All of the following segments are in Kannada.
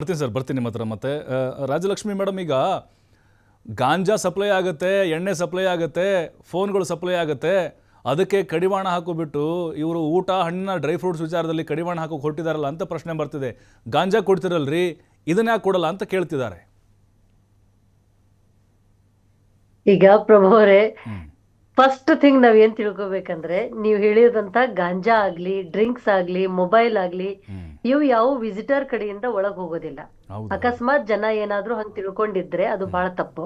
ಬರ್ತೀನಿ ಸರ್ ಬರ್ತೀನಿ ನಿಮ್ಮ ಹತ್ರ ಮತ್ತೆ. ರಾಜಲಕ್ಷ್ಮಿ ಮೇಡಮ್ ಈಗ ಗಾಂಜಾ ಸಪ್ಲೈ ಆಗುತ್ತೆ ಎಣ್ಣೆ ಸಪ್ಲೈ ಆಗುತ್ತೆ ಫೋನ್ಗಳು ಸಪ್ಲೈ ಆಗುತ್ತೆ ಅದಕ್ಕೆ ಕಡಿವಾಣ ಹಾಕೋಬಿಟ್ಟು ಇವರು ಊಟ ಹಣ್ಣಿನ ಡ್ರೈ ಫ್ರೂಟ್ಸ್ ವಿಚಾರದಲ್ಲಿ ಕಡಿವಾಣ ಹಾಕೋಕೆ ಹೊರಟಿದಾರಲ್ಲ ಅಂತ ಪ್ರಶ್ನೆ ಬರ್ತಿದೆ. ಗಾಂಜಾ ಕೊಡ್ತಿರಲ್ರಿ ಇದನ್ನ ಯಾಕೆ ಕೊಡಲ್ಲ ಅಂತ ಕೇಳ್ತಿದ್ದಾರೆ. ಈಗ ಪ್ರಭು. ಫಸ್ಟ್ ಥಿಂಗ್ ನಾವ್ ಏನ್ ತಿಳ್ಕೊಬೇಕಂದ್ರೆ ನೀವು ಹೇಳಿದಂತ ಗಾಂಜಾ ಆಗ್ಲಿ ಡ್ರಿಂಕ್ಸ್ ಆಗ್ಲಿ ಮೊಬೈಲ್ ಆಗ್ಲಿ. ಇವು ಯಾವ ವಿಸಿಟರ್ ಕಡೆಯಿಂದ ಒಳಗ್ ಹೋಗೋದಿಲ್ಲ. ಅಕಸ್ಮಾತ್ ಜನ ಏನಾದ್ರೂ ಹಂಗ್ ತಿಳ್ಕೊಂಡಿದ್ರೆ ಅದು ಬಹಳ ತಪ್ಪು.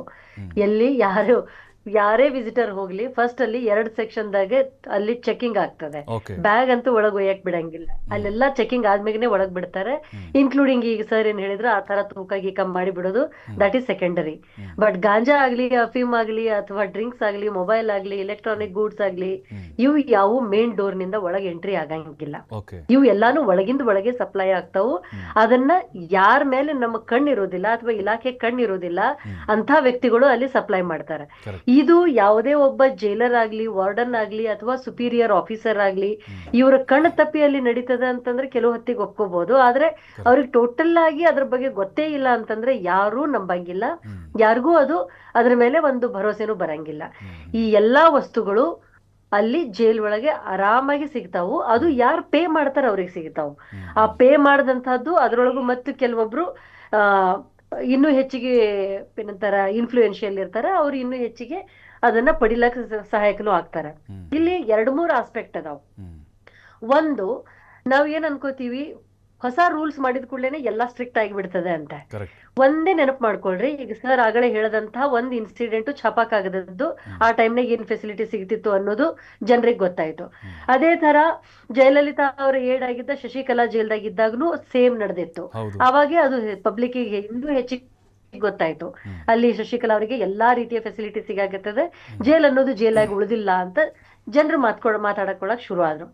ಎಲ್ಲಿ ಯಾರು ಯಾರೇ ವಿಸಿಟರ್ ಹೋಗ್ಲಿ ಫಸ್ಟ್ ಅಲ್ಲಿ ಎರಡ್ ಸೆಕ್ಷನ್ ದಾಗೆ ಅಲ್ಲಿ ಚೆಕಿಂಗ್ ಆಗ್ತದೆ. ಬ್ಯಾಗ್ ಅಂತೂ ಒಳಗ್ ಒಯ್ಯಕ್ ಬಿಡಂಗಿಲ್ಲ. ಅಲ್ಲೆಲ್ಲ ಚೆಕಿಂಗ್ ಆದ್ಮೇಲೆ ಒಳಗ್ ಬಿಡ್ತಾರೆ. ಇನ್ಕ್ಲೂಡಿಂಗ್ ಈಗ ಸರ್ ಏನ್ ಹೇಳಿದ್ರು ಆ ತರ ತೂಕ ಗೀಕ ಮಾಡಿ ಬಿಡೋದು. ದಟ್ ಈಸ್ ಸೆಕೆಂಡರಿ ಬಟ್ ಗಾಂಜಾ ಆಗ್ಲಿ ಅಫೀಮ್ ಆಗ್ಲಿ ಅಥವಾ ಡ್ರಿಂಕ್ಸ್ ಆಗ್ಲಿ ಮೊಬೈಲ್ ಆಗ್ಲಿ ಎಲೆಕ್ಟ್ರಾನಿಕ್ ಗೂಡ್ಸ್ ಆಗ್ಲಿ. ಇವು ಯಾವ ಮೇನ್ ಡೋರ್ನಿಂದ ಒಳಗೆ ಎಂಟ್ರಿ ಆಗಂಗಿಲ್ಲ. ಇವು ಎಲ್ಲಾನು ಒಳಗಿಂದ ಒಳಗೆ ಸಪ್ಲೈ ಆಗ್ತಾವು. ಅದನ್ನ ಯಾರ ಮೇಲೆ ನಮ್ಮ ಕಣ್ಣಿರೋದಿಲ್ಲ ಅಥವಾ ಇಲಾಖೆ ಕಣ್ಣಿರೋದಿಲ್ಲ. ಅಂತ ವ್ಯಕ್ತಿಗಳು ಅಲ್ಲಿ ಸಪ್ಲೈ ಮಾಡ್ತಾರೆ. ಇದು ಯಾವುದೇ ಒಬ್ಬ ಜೈಲರ್ ಆಗ್ಲಿ ವಾರ್ಡನ್ ಆಗ್ಲಿ ಅಥವಾ ಸುಪೀರಿಯರ್ ಆಫೀಸರ್ ಆಗ್ಲಿ ಇವರ ಕಣ್ಣು ತಪ್ಪಿ ಅಲ್ಲಿ ನಡೀತದೆ ಅಂತಂದ್ರೆ ಕೆಲವು ಹೊತ್ತಿಗೆ ಒಪ್ಕೋಬಹುದು ಆದ್ರೆ ಅವ್ರಿಗೆ ಟೋಟಲ್ ಆಗಿ ಅದ್ರ ಬಗ್ಗೆ ಗೊತ್ತೇ ಇಲ್ಲ ಅಂತಂದ್ರೆ ಯಾರೂ ನಂಬಂಗಿಲ್ಲ. ಯಾರಿಗೂ ಅದು ಅದ್ರ ಮೇಲೆ ಒಂದು ಭರವಸೆನೂ ಬರಂಗಿಲ್ಲ. ಈ ಎಲ್ಲಾ ವಸ್ತುಗಳು ಅಲ್ಲಿ ಜೈಲ್ ಒಳಗೆ ಆರಾಮಾಗಿ ಸಿಗ್ತಾವು. ಅದು ಯಾರು ಪೇ ಮಾಡ್ತಾರ ಅವ್ರಿಗೆ ಸಿಗ್ತಾವು. ಆ ಪೇ ಮಾಡದಂತಹದ್ದು ಅದ್ರೊಳಗು ಮತ್ತು ಕೆಲವೊಬ್ರು ಆ ಇನ್ನೂ ಹೆಚ್ಚಿಗೆ ಏನಂತಾರ ಇನ್ಫ್ಲೂಯೆನ್ಷಿಯಲ್ ಇರ್ತಾರ ಅವ್ರು ಇನ್ನೂ ಹೆಚ್ಚಿಗೆ ಅದನ್ನ ಪಡಿಲಕ್ ಸ- ಸಹಾಯಕನು ಆಗ್ತಾರೆ. ಇಲ್ಲಿ ಎರಡ್ ಮೂರ್ ಆಸ್ಪೆಕ್ಟ್ ಅದಾವ್. ಒಂದು ನಾವ್ ಏನ್ ಅನ್ಕೋತೀವಿ ಹೊಸ ರೂಲ್ಸ್ ಮಾಡಿದ ಕೂಡಲೇನೆ ಎಲ್ಲಾ ಸ್ಟ್ರಿಕ್ಟ್ ಆಗಿ ಬಿಡ್ತದೆ ಅಂತ. ಒಂದೇ ನೆನಪು ಮಾಡ್ಕೊಳ್ರಿ ಈಗ ಸರ್ ಆಗಲೇ ಹೇಳದಂತಹ ಒಂದ್ ಇನ್ಸಿಡೆಂಟ್ ಛಾಪಾಕಾಗದದ್ದು ಆ ಟೈಮ್ನಾಗ ಏನ್ ಫೆಸಿಲಿಟಿ ಸಿಗ್ತಿತ್ತು ಅನ್ನೋದು ಜನರಿಗೆ ಗೊತ್ತಾಯ್ತು. ಅದೇ ತರ ಜಯಲಲಿತಾ ಅವರ ಆಗಿದ್ದ ಶಶಿಕಲಾ ಜೈಲ್ದಾಗಿದ್ದಾಗನು ಸೇಮ್ ನಡೆದಿತ್ತು. ಅವಾಗೆ ಅದು ಪಬ್ಲಿಕ್ ಇನ್ನೂ ಹೆಚ್ಚಿಗೆ ಗೊತ್ತಾಯ್ತು. ಅಲ್ಲಿ ಶಶಿಕಲಾ ಅವರಿಗೆ ಎಲ್ಲಾ ರೀತಿಯ ಫೆಸಿಲಿಟಿ ಸಿಗಾಕತ್ತದೆ. ಜೈಲ್ ಅನ್ನೋದು ಜೈಲಾಗಿ ಉಳಿದಿಲ್ಲ ಅಂತ ಜನರು ಮಾತ್ಕೊಳ ಮಾತಾಡಕೊಳಕ್ ಶುರು ಆದ್ರು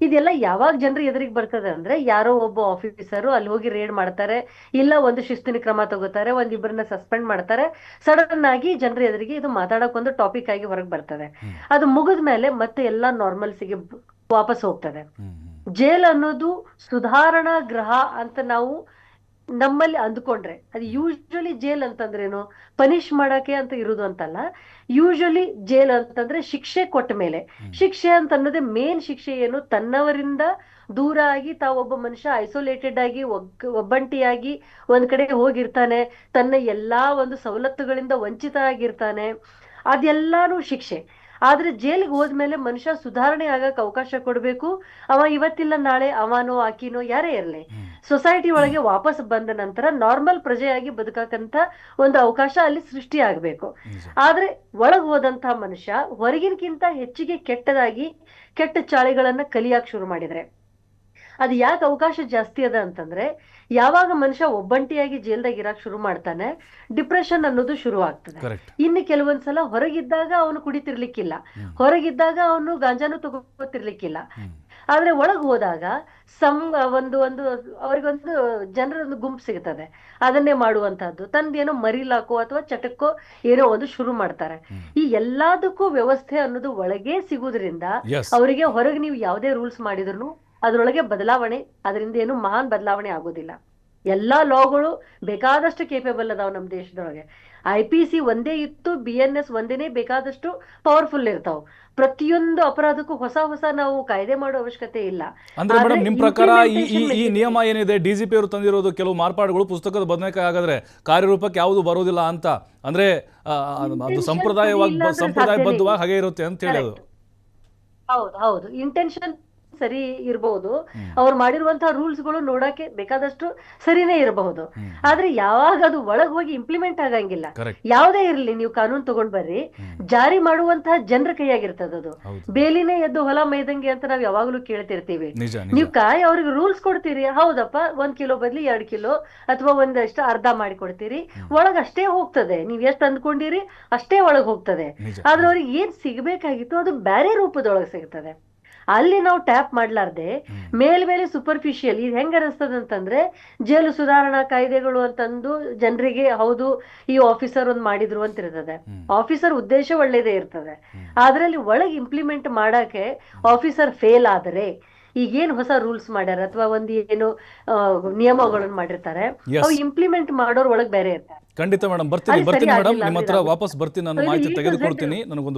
ಇದೆಲ್ಲ ಯಾವಾಗ ಜನರು ಎದುರಿಗೆ ಬರ್ತದೆ ಅಂದ್ರೆ ಯಾರೋ ಒಬ್ಬ ಆಫೀಸರು ಅಲ್ಲಿ ಹೋಗಿ ರೇಡ್ ಮಾಡ್ತಾರೆ ಇಲ್ಲ ಒಂದು ಶಿಸ್ತಿನ ಕ್ರಮ ತಗೋತಾರೆ ಒಂದ್ ಇಬ್ಬರನ್ನ ಸಸ್ಪೆಂಡ್ ಮಾಡ್ತಾರೆ ಸಡನ್ ಆಗಿ ಜನರ ಎದುರಿಗೆ ಇದು ಮಾತಾಡಕ್ ಒಂದು ಟಾಪಿಕ್ ಆಗಿ ಹೊರಗೆ ಬರ್ತದೆ. ಅದು ಮುಗಿದ ಮೇಲೆ ಮತ್ತೆ ಎಲ್ಲಾ ನಾರ್ಮಲ್ಸಿಗೆ ವಾಪಸ್ ಹೋಗ್ತದೆ. ಜೈಲ್ ಅನ್ನೋದು ಸುಧಾರಣಾ ಗೃಹ ಅಂತ ನಾವು ನಮ್ಮಲ್ಲಿ ಅಂದ್ಕೊಂಡ್ರೆ ಅದು ಯೂಶಲಿ ಜೇಲ್ ಅಂತಂದ್ರೇನು? ಪನಿಷ್ ಮಾಡಕ್ಕೆ ಅಂತ ಇರೋದು ಅಂತಲ್ಲ ಯೂಶಲಿ ಜೇಲ್ ಅಂತಂದ್ರೆ ಶಿಕ್ಷೆ ಕೊಟ್ಟ ಮೇಲೆ. ಶಿಕ್ಷೆ ಅಂತ ಅನ್ನೋದೇ ಮೇನ್ ಶಿಕ್ಷೆ ಏನು? ತನ್ನವರಿಂದ ದೂರ ಆಗಿ ತಾವೊಬ್ಬ ಮನುಷ್ಯ ಐಸೋಲೇಟೆಡ್ ಆಗಿ ಒಗ್ ಒಬ್ಬಂಟಿಯಾಗಿ ಒಂದ್ ಕಡೆ ಹೋಗಿರ್ತಾನೆ ತನ್ನ ಎಲ್ಲಾ ಒಂದು ಸವಲತ್ತುಗಳಿಂದ ವಂಚಿತ ಆಗಿರ್ತಾನೆ ಅದೆಲ್ಲಾನು ಶಿಕ್ಷೆ. ಆದ್ರೆ ಜೈಲಿಗೆ ಹೋದ್ಮೇಲೆ ಮನುಷ್ಯ ಸುಧಾರಣೆ ಆಗಕ್ ಅವಕಾಶ ಕೊಡ್ಬೇಕು. ಅವ ಇವತ್ತಿಲ್ಲ ನಾಳೆ ಅವನೋ ಆಕಿನೋ ಯಾರೇ ಇರ್ಲಿ. ಸೊಸೈಟಿ ಒಳಗೆ ವಾಪಸ್ ಬಂದ ನಂತರ ನಾರ್ಮಲ್ ಪ್ರಜೆಯಾಗಿ ಬದುಕಕ್ಕಂತ ಒಂದು ಅವಕಾಶ ಅಲ್ಲಿ ಸೃಷ್ಟಿ ಆಗ್ಬೇಕು. ಆದ್ರೆ ಒಳಗ್ ಹೋದಂತಹ ಮನುಷ್ಯ ಹೊರಗಿನಕ್ಕಿಂತ ಹೆಚ್ಚಿಗೆ ಕೆಟ್ಟದಾಗಿ ಕೆಟ್ಟ ಚಾಳಿಗಳನ್ನ ಕಲಿಯಾಕ್ ಶುರು ಮಾಡಿದ್ರೆ. ಅದು ಯಾಕೆ ಅವಕಾಶ ಜಾಸ್ತಿ ಅದ ಅಂತಂದ್ರೆ ಯಾವಾಗ ಮನುಷ್ಯ ಒಬ್ಬಂಟಿಯಾಗಿ ಜೈಲ್ದಾಗ ಇರಾಕ್ ಶುರು ಮಾಡ್ತಾನೆ ಡಿಪ್ರೆಷನ್ ಅನ್ನೋದು ಶುರು ಆಗ್ತದೆ. ಇನ್ನು ಕೆಲವೊಂದ್ಸಲ ಹೊರಗಿದ್ದಾಗ ಅವನು ಕುಡಿತಿರ್ಲಿಕ್ಕಿಲ್ಲ. ಹೊರಗಿದ್ದಾಗ ಅವನು ಗಾಂಜಾನು ತಗೋತಿರ್ಲಿಕ್ಕಿಲ್ಲ. ಆದ್ರೆ ಒಳಗ್ ಹೋದಾಗ ಸಮ್ ಒಂದು ಒಂದು ಅವ್ರಿಗೊಂದು ಜನರ ಒಂದು ಗುಂಪು ಸಿಗ್ತದೆ. ಅದನ್ನೇ ಮಾಡುವಂತಹದ್ದು. ತಂದೇನೋ ಮರಿಲಾಕೋ ಅಥವಾ ಚಟಕ್ಕೋ ಏನೋ ಒಂದು ಶುರು ಮಾಡ್ತಾರೆ. ಈ ಎಲ್ಲದಕ್ಕೂ ವ್ಯವಸ್ಥೆ ಅನ್ನೋದು ಒಳಗೆ ಸಿಗುವುದರಿಂದ Yes. ಅವರಿಗೆ ಹೊರಗೆ ನೀವು ಯಾವುದೇ ರೂಲ್ಸ್ ಮಾಡಿದ್ರು ಅದ್ರೊಳಗೆ ಬದಲಾವಣೆ ಅದರಿಂದ ಏನು ಮಹಾನ್ ಬದಲಾವಣೆ ಆಗೋದಿಲ್ಲ. ಎಲ್ಲಾ ಲಾಗಳು ಬೇಕಾದಷ್ಟು ಕೇಪೇಬಲ್ ಅದಾವ್ ನಮ್ಮ ದೇಶದೊಳಗೆ. ಐ ಪಿ ಸಿ ಒಂದೇ ಇತ್ತು ಬಿ ಎನ್ ಎಸ್ ಒಂದೇನೆ ಬೇಕಾದಷ್ಟು ಪವರ್ಫುಲ್ ಇರ್ತಾವ. ಪ್ರತಿಯೊಂದು ಅಪರಾಧಕ್ಕೂ ಹೊಸ ಹೊಸ ನಾವು ಕಾಯ್ದೆ ಮಾಡೋ ಅವಶ್ಯಕತೆ ಇಲ್ಲ. ಅಂದ್ರೆ ಮೇಡಮ್ ನಿಮ್ ಪ್ರಕಾರ ಈ ನಿಯಮ ಏನಿದೆ? ಡಿಜಿಪಿ ಅವರು ತಂದಿರೋದು ಕೆಲವು ಮಾರ್ಪಾಡುಗಳು ಪುಸ್ತಕದ ಬದನೆಕಾಯಿ ಆಗಾದ್ರೆ ಕಾರ್ಯರೂಪಕ್ಕೆ ಯಾವುದು ಬರೋದಿಲ್ಲ ಅಂತ. ಅಂದ್ರೆ ಅದು- ಸಂಪ್ರದಾಯವಾಗಿ ಸಂಪ್ರದಾಯ ಬದ್ಧವಾಗಿ ಸಂಪ್ರದಾಯಬದ್ಧವಾಗಿ ಹಾಗೆ ಇರುತ್ತೆ ಅಂತ ಹೇಳೋದು. ಹೌದು ಹೌದು. ಇಂಟೆನ್ಷನ್ ಸರಿ ಇರಬಹುದು. ಅವ್ರು ಮಾಡಿರುವಂತಹ ರೂಲ್ಸ್ಗಳು ನೋಡಕ್ಕೆ ಬೇಕಾದಷ್ಟು ಸರಿನೇ ಇರಬಹುದು. ಆದ್ರೆ ಯಾವಾಗ ಅದು ಒಳಗ್ ಹೋಗಿ ಇಂಪ್ಲಿಮೆಂಟ್ ಆಗಂಗಿಲ್ಲ. ಯಾವ್ದೇ ಇರಲಿ ನೀವು ಕಾನೂನು ತಗೊಂಡ್ ಬರ್ರಿ. ಜಾರಿ ಮಾಡುವಂತಹ ಜನರ ಕೈಯಾಗಿರ್ತದ ಅದು. ಹೌದು. ಬೇಲಿನೇ ಎದ್ದು ಹೊಲ ಮೈದಂಗೆ ಅಂತ ನಾವ್ ಯಾವಾಗ್ಲೂ ಕೇಳ್ತಿರ್ತೀವಿ. ನೀವು ಕಾಯಿ ಅವ್ರಿಗೆ ರೂಲ್ಸ್ ಕೊಡ್ತೀರಿ. ಹೌದಪ್ಪ ಒಂದ್ ಕಿಲೋ ಬದ್ಲಿ ಎರಡ್ ಕಿಲೋ ಅಥವಾ ಒಂದಷ್ಟು ಅರ್ಧ ಮಾಡಿ ಕೊಡ್ತೀರಿ ಒಳಗ್ ಅಷ್ಟೇ ಹೋಗ್ತದೆ. ನೀವ್ ಎಷ್ಟ್ ಅಂದ್ಕೊಂಡಿರಿ ಅಷ್ಟೇ ಒಳಗ್ ಹೋಗ್ತದೆ. ಆದ್ರೆ ಅವ್ರಿಗೆ ಏನ್ ಸಿಗ್ಬೇಕಾಗಿತ್ತು ಅದು ಬೇರೆ ರೂಪದೊಳಗೆ ಸಿಗ್ತದೆ. ಅಲ್ಲಿ ನಾವು ಟ್ಯಾಪ್ ಮಾಡ್ಲಾರ್ದೆ. ಮೇಲ್ಮೇಲೆ ಸೂಪರ್ಫಿಷಿಯಲ್ ಇದು ಹೆಂಗ ಅನಿಸ್ತದ ಅಂತಂದ್ರೆ ಜೈಲು ಸುಧಾರಣಾ ಕಾಯ್ದೆಗಳು ಅಂತಂದು ಜನರಿಗೆ ಹೌದು ಈ ಆಫೀಸರ್ ಒಂದ್ ಮಾಡಿದ್ರು ಅಂತ ಇರ್ತದೆ. ಆಫೀಸರ್ ಉದ್ದೇಶ ಒಳ್ಳೇದೇ ಇರ್ತದೆ. ಆದ್ರೆ ಅದ್ರಲ್ಲಿ ಒಳಗೆ ಇಂಪ್ಲಿಮೆಂಟ್ ಮಾಡಕ್ಕೆ ಆಫೀಸರ್ ಫೇಲ್ ಆದರೆ ಈಗೇನ್ ಹೊಸ ರೂಲ್ಸ್ ಮಾಡ್ಯಾರ ಅಥವಾ ಒಂದ್ ಏನು ನಿಯಮಗಳನ್ನು ಮಾಡಿರ್ತಾರೆ. ಅವು ಇಂಪ್ಲಿಮೆಂಟ್ ಮಾಡೋರ್ ಒಳಗ್ ಬೇರೆ ಇರ್ತಾರೆ. ಖಂಡಿತ ಮೇಡಮ್ ಬರ್ತೀನಿ ಬರ್ತೀನಿ ಮೇಡಮ್ ನಿಮ್ಮ ಹತ್ರ ವಾಪಸ್ ಬರ್ತೀನಿ ನಾನು ಮಾಹಿತಿ ತೆಗೆದುಕೊಳ್ತೀನಿ ನನಗೊಂದು